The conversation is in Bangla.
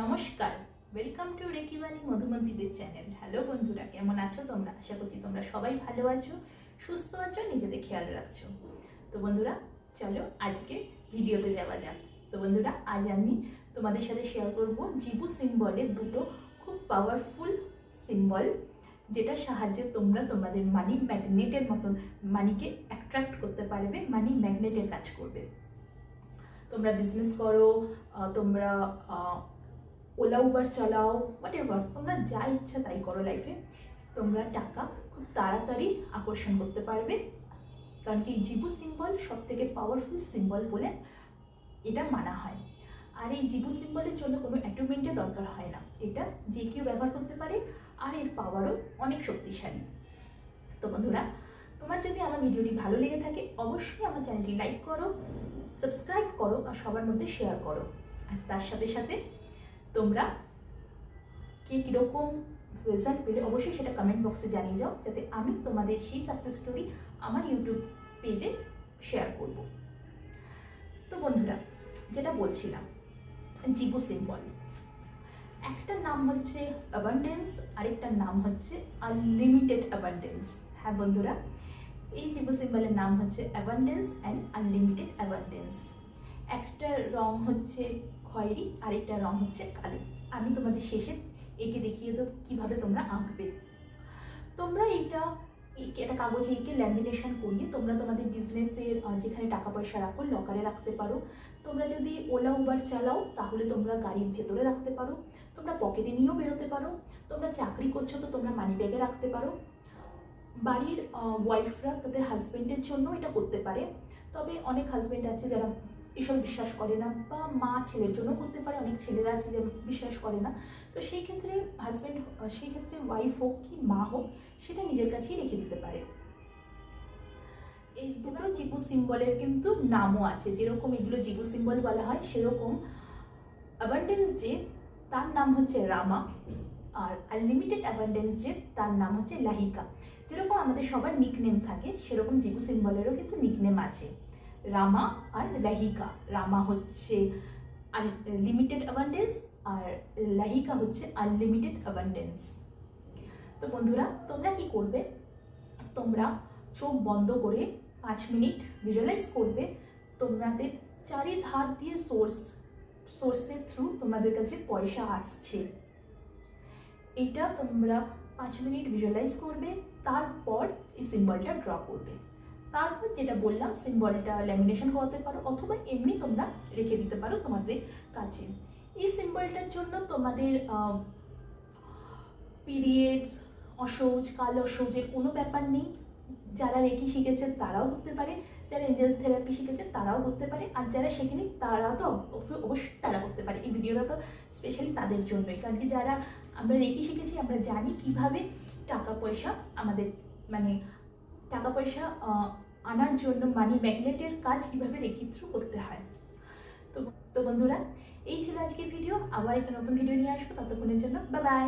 নমস্কার ওয়েলকাম টু রেকিবাণী মধুমন্তীদের চ্যানেল হ্যালো বন্ধুরা, কেমন আছো তোমরা? আশা করছি তোমরা সবাই ভালো আছো, সুস্থ আছো, নিজেদের খেয়াল রাখছো। তো বন্ধুরা, চলো আজকে ভিডিওতে যাওয়া যাক। তো বন্ধুরা, আজ আমি তোমাদের সাথে শেয়ার করব জিবু সিম্বলের দুটো খুব পাওয়ারফুল সিম্বল যেটা সাহায্যে তোমরা তোমাদের মানি ম্যাগনেটের মতন মানিকে অ্যাট্রাক্ট করতে পারবে মানি ম্যাগনেটের কাজ করবে। তোমরা বিজনেস করো তোমরা ওলা, উবার চালাও হোয়াট এভার তোমরা যা ইচ্ছা তাই করো লাইফে তোমরা টাকা খুব তাড়াতাড়ি আকর্ষণ করতে পারবে। কারণ কি, জিবু সিম্বল সব থেকে পাওয়ারফুল সিম্বল বলে এটা মানা হয়। আর এই জিবু সিম্বলের জন্য কোনো অ্যাটুমেন্টের দরকার হয় না। এটা যে কেউ ব্যবহার করতে পারে, আর এর পাওয়ারও অনেক শক্তিশালী। তো বন্ধুরা, তোমার যদি আমার ভিডিওটি ভালো লেগে থাকে, অবশ্যই আমার চ্যানেলটি লাইক করো সাবস্ক্রাইব করো, আর সবার মধ্যে শেয়ার করো। আর তার সাথে সাথে তোমরা কে কীরকম রেজাল্ট পেলে অবশ্যই সেটা কমেন্ট বক্সে জানিয়ে যাও, যাতে আমি তোমাদের সেই সাকসেস স্টোরি আমার ইউটিউব পেজে শেয়ার করব। তো বন্ধুরা, যেটা বলছিলাম জিবু সিম্বল একটা নাম হচ্ছে অ্যাবান্ডেন্স আরেকটার নাম হচ্ছে আনলিমিটেড অ্যাবান্ডেন্স হ্যাঁ বন্ধুরা, এই জিবু সিম্বলের নাম হচ্ছে অ্যাবান্ডেন্স অ্যান্ড আনলিমিটেড অ্যাবান্ডেন্স একটা রং হচ্ছে খয়েরি আরেকটা রং হচ্ছে কালো। আমি তোমাদের শেষে এঁকে দেখিয়ে দেবো কীভাবে তোমরা আঁকবে। তোমরা এইটা একটা কাগজে এঁকে ল্যামিনেশন করিয়ে তোমরা তোমাদের বিজনেসের যেখানে টাকা পয়সা রাখো লকারে রাখতে পারো। তোমরা যদি ওলা উবার চালাও, তাহলে তোমরা গাড়ির ভেতরে রাখতে পারো। তোমরা পকেটে নিয়েও বেরোতে পারো। তোমরা চাকরি করছ তো তোমরা মানি ব্যাগে রাখতে পারো। বাড়ির ওয়াইফরা তাদের হাজব্যান্ডের জন্য এটা করতে পারে। তবে অনেক হাজব্যান্ড আছে যারা এসব বিশ্বাস করে না বা মা ছেলের জন্য করতে পারে, অনেক ছেলেরা যে বিশ্বাস করে না। তো সেই ক্ষেত্রে হাজব্যান্ড সেই ক্ষেত্রে ওয়াইফ হোক কি মা হোক, সেটা নিজের কাছেই রেখে দিতে পারে। এই দুটো জিবু সিম্বলের কিন্তু নামও আছে। যেরকম এগুলো জিবু সিম্বল বলা হয়, সেরকম অ্যাবান্ডেন্স যে, তার নাম হচ্ছে রামা আর আনলিমিটেড অ্যাবান্ডেন্স যে, তার নাম হচ্ছে লাহিকা। যেরকম আমাদের সবার নিকনেম থাকে, সেরকম জিবু সিম্বলেরও কিন্তু নিকনেম আছে। রামা আর লাহিকা রামা হচ্ছে লিমিটেড অ্যাবান্ডেন্স আর লাহিকা হচ্ছে আনলিমিটেড অ্যাবান্ডেন্স তো বন্ধুরা, তোমরা কি করবে? তোমরা চোখ বন্ধ করে পাঁচ মিনিট ভিজুয়ালাইজ করবে। তোমাদের চারিধার দিয়ে সোর্স সোর্সের থ্রু তোমাদের কাছে পয়সা আসছে। এটা তোমরা পাঁচ মিনিট ভিজুয়ালাইজ করবে, তারপর এই সিম্বলটা ড্র করবে। তারপর যেটা বললাম সিম্বলটা ল্যামিনেশন করাতে পারো অথবা এমনি তোমরা রেখে দিতে পারো তোমাদের কাছে। এই সিম্বলটার জন্য তোমাদের পিরিয়ডস অসৌচ কাল অসৌচের কোনো ব্যাপার নেই। যারা রেকি শিখেছে তারাও করতে পারে, যারা এঞ্জেল থেরাপি শিখেছে তারাও করতে পারে, আর যারা শেখেনি তারা তো অব- অবশ্যই তারা করতে পারে। এই ভিডিওটা তো স্পেশালি তাদের জন্যই। কারণ কি যারা আমরা রেকি শিখেছি, আমরা জানি কীভাবে টাকা পয়সা আমাদের মানে টাকা পয়সা আনার জন্য মানি ম্যাগনেটের কাজ কীভাবে রেখিত্র করতে হয়? তো তো বন্ধুরা, এই ছিল আজকের ভিডিও আবার একটা নতুন ভিডিও নিয়ে আসব। ততক্ষণের জন্য বা বাই